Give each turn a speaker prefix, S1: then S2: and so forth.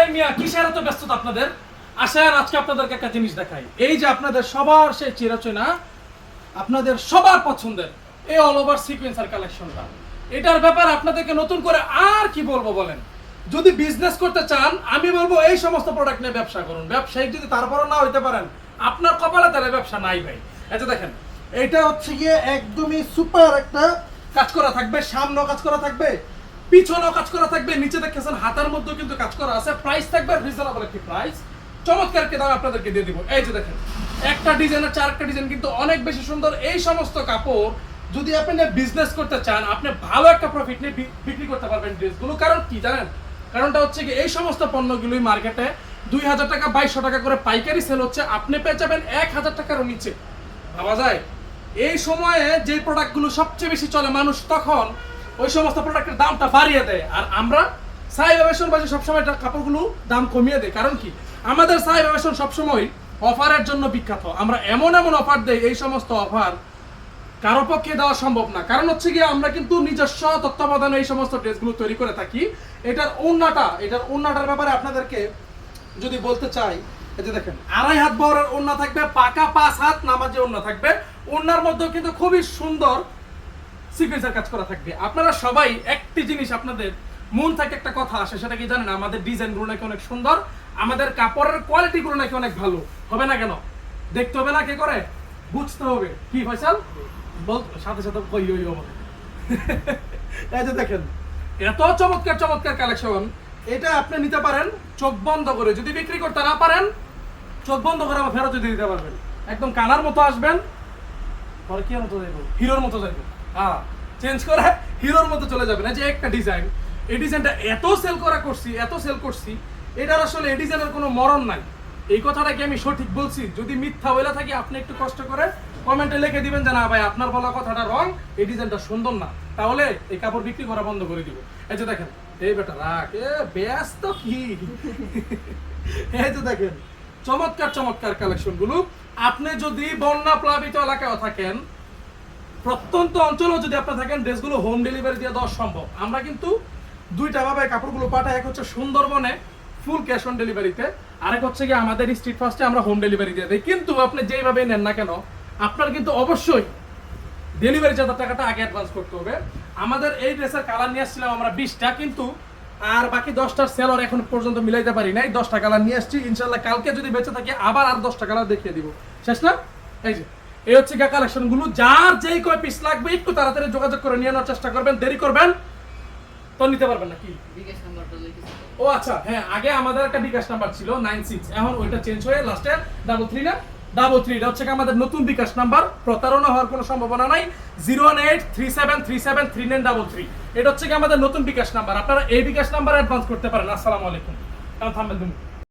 S1: এই মিয়া, কিসের এত ব্যস্ততা আপনাদের? আসেন আজকে আপনাদেরকে একটা জিনিস দেখাই। এই যে আপনাদের সবার সেই আপনাদের সবার পছন্দের এই অল ওভার কালেকশনটা এটার আপনাদেরকে নতুন করে আর কি বলব বলেন? যদি বিজনেস করতে চান, আমি বলব এই সমস্ত প্রোডাক্ট নিয়ে ব্যবসা করুন। ব্যবসায়িক যদি তারপরও না হইতে পারেন, আপনার কপালে তাহলে ব্যবসা নাই ভাই। এটা দেখেন, এটা হচ্ছে গিয়ে একদমই সুপার একটা কাজ করা থাকবে, সামনেও কাজ করা থাকবে পিছনেও কাজ করা থাকবে নিচে দেখেছেন হাতার মধ্যেও কিন্তু কাজ করা আছে। প্রাইস থাকবে রিজনেবল একটি প্রাইস চমৎকার কি দাম আপনাদেরকে দিয়ে দিব। এই যে দেখেন, একটা ডিজাইনের চারটা ডিজাইন কিন্তু অনেক বেশি সুন্দর। এই সমস্ত কাপড় যদি আপনি বিজনেস করতে চান, আপনি ভালো একটা প্রফিট নিয়ে বিক্রি করতে পারবেন ড্রেসগুলো কারণ কি জানেন? কারণটা হচ্ছে কি, এই সমস্ত পণ্যগুলোই মার্কেটে দুই হাজার টাকা, বাইশশো টাকা করে পাইকারি সেল হচ্ছে। আপনি পেয়ে যাবেন এক হাজার টাকারও নিচে। ভাবা যায়? এই সময়ে যে প্রোডাক্টগুলো সবচেয়ে বেশি চলে মানুষ তখন ওই সমস্ত প্রোডাক্টের দামটা বাড়িয়ে দেয়। আর আমরা সাই ব্যবসন বাজে সবসময় কাপড়গুলো দাম কমিয়ে দেয়। কারণ কি? আমাদের সাই ব্যবসন সবসময় অফারের জন্য বিখ্যাত। আমরা এমন এমন অফার দেই, এই সমস্ত অফার কারও পক্ষে দেওয়া সম্ভব না। কারণ হচ্ছে গিয়ে আমরা কিন্তু নিজস্ব তত্ত্বাবধানে এই সমস্ত ড্রেসগুলো তৈরি করে থাকি। এটার ওন্নাটা এটার ওন্নাটার ব্যাপারে আপনাদেরকে যদি বলতে চাই যে দেখেন, আড়াই হাত বহরের ওন্না থাকবে, পাকা পাঁচ হাত নামাজে ওন্না থাকবে। ওন্নার মধ্যেও কিন্তু খুবই সুন্দর সিকোয়েন্সের কাজ করা থাকবে। আপনারা সবাই একটি জিনিস আপনাদের মন থেকে একটা কথা আসে সেটা কি জানেন? আমাদের ডিজাইনগুলো নাকি অনেক সুন্দর আমাদের কাপড়ের কোয়ালিটিগুলো নাকি অনেক ভালো। হবে না কেন? দেখতে হবে না কে করে? বুঝতে হবে। কি ফয়সাল? বল সাথে সাথে কই ওই হবে এই যে দেখেন। এত চমৎকার চমৎকার কালেকশন। এটা আপনি নিতে পারেন চোখ বন্ধ করে। যদি বিক্রি করতে না পারেন চোখ বন্ধ করে আবার ফেরত দিতে পারবেন। একদম কানার মতো আসবেন। পরে কি মতো যাইব? হিরোর মতো যাইব। হ্যাঁ চেঞ্জ করে হিরোর মতো চলে যাবেন। এই যে একটা ডিজাইন এই ডিজাইনটা এত সেল করা করছি, এত সেল করছি, এটার আসলে এই ডিজাইনের কোনো মরণ নাই। এই কথাটা কি আমি সঠিক বলছি? যদি মিথ্যা বলে থাকি, আপনি একটু কষ্ট করে কমেন্টে লিখে দিবেন যে, না ভাই, আপনার বলা কথাটা রং এই ডিজাইনটা সুন্দর না। তাহলে এই কাপড় বিক্রি করা বন্ধ করে দিব। এই যে দেখেন, এই বেটা রাখ এ ব্যস্ত কি? এই যে দেখেন, চমৎকার চমৎকার কালেকশনগুলো। আপনি যদি বন্যা প্লাবিত এলাকায় থাকেন প্রত্যন্ত অঞ্চলেও যদি আপনার থাকেন, ড্রেসগুলো হোম ডেলিভারি দিয়ে দেওয়া সম্ভব। আমরা কিন্তু দুইটা ভাবে কাপড়গুলো পাঠাই, এক হচ্ছে সুন্দরবনে ফুল ক্যাশ অন ডেলিভারিতে আরেক হচ্ছে কি আমাদের স্ট্রিট ফার্স্টে আমরা হোম ডেলিভারি দিয়ে দিই। কিন্তু আপনি যেইভাবে নেন না কেন, আপনার কিন্তু অবশ্যই ডেলিভারি চার্জার টাকাটা আগে অ্যাডভান্স করতে হবে। আমাদের এই ড্রেসের কালার নিয়ে আসছিলাম আমরা বিশটা, কিন্তু আর বাকি দশটার সেলর এখন পর্যন্ত মিলাইতে পারি নাই। দশটা কালার নিয়ে আসছি। ইনশাল্লাহ কালকে যদি বেঁচে থাকি, আবার আর দশটা কালার দেখিয়ে দিব। শেষ না? এই যে। এই হচ্ছে গা কালেকশনগুলো যার যেই কয় পিস লাগবে একটু তাড়াতাড়ি যোগাযোগ করে নিয়ে নেওয়ার চেষ্টা করবেন। দেরি করবেন তো নিতে পারবেন না কি? ও আচ্ছা হ্যাঁ আগে আমাদের একটা বিকাশ নাম্বার ছিল নাইন সিক্স। এখন ওইটা চেঞ্জ হয়ে লাস্টে ডাবল থ্রি না? ডাবল থ্রি এটা হচ্ছে কি আমাদের নতুন বিকাশ নাম্বার। প্রতারণা হওয়ার কোনো সম্ভাবনা নাই। Zero one eight three seven three seven three nine double three এটা হচ্ছে কি আমাদের নতুন বিকাশ নাম্বার। আপনারা এই বিকাশ নাম্বার অ্যাডভান্স করতে পারেন। আসসালামু আলাইকুম। এখন থামবেন তুমি।